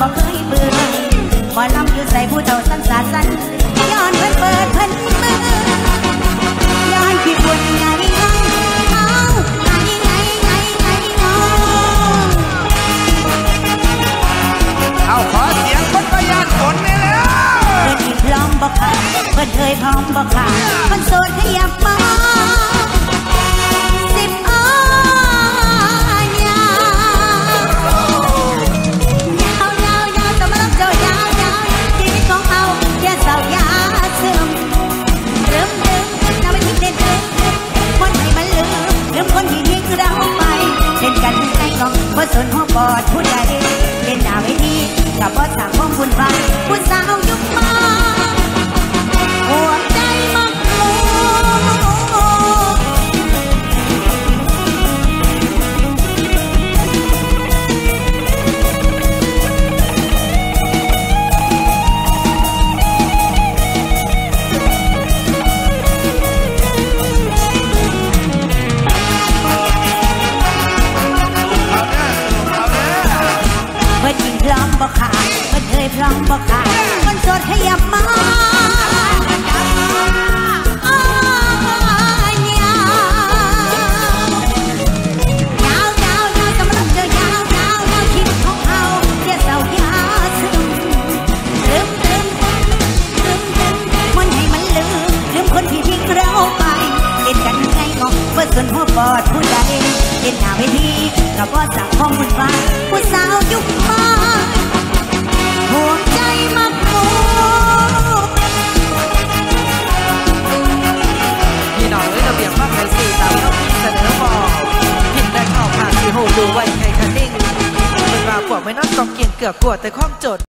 บ่เคยเบื่อหมอลำอยู่ใส่ผู้เฒ่าสั้นสาสั้นย้อนเพิ่นเปิดเพิ่นมือย้อนพี่บุญไงไงเอาไงไงไงไงเอาเอาขอเสียงคนประหยัดฝนได้แล้วเพิ่นอีกพร้อมบ่ค่ะเพิ่นเคยพร้อมบ่ค่ะเพิ่นโสดขยับมา เราไปเล่นกันใจกองบ่สนหัวปอดผู้ใดเล่นหน้าเวทีกับบ่ บ่ขาดเดินเคยพร้อมบ่ขาดคนโสดขยับมาอ้ายาวยาวยาวยาวสำหรับเจ้ายาวยาวยาวชีวิตของเฮาอย่าเศร้าอย่าซึมลืมลืมลืมลืมมันให้มันลืมลืมคนที่ทิ้งเราไปเล่นกันไงงงเพื่อส่วนหัวปอดผู้ใดเล่นหน้าเวทีก็บ่สั่งของมุ่นวาผู้สาวยุคใหม่ ข่าวไว้ใครคะนิ่งเป็นว่าพวกไม่น่าต้องเกียงเกือกกวดแต่ข้องจด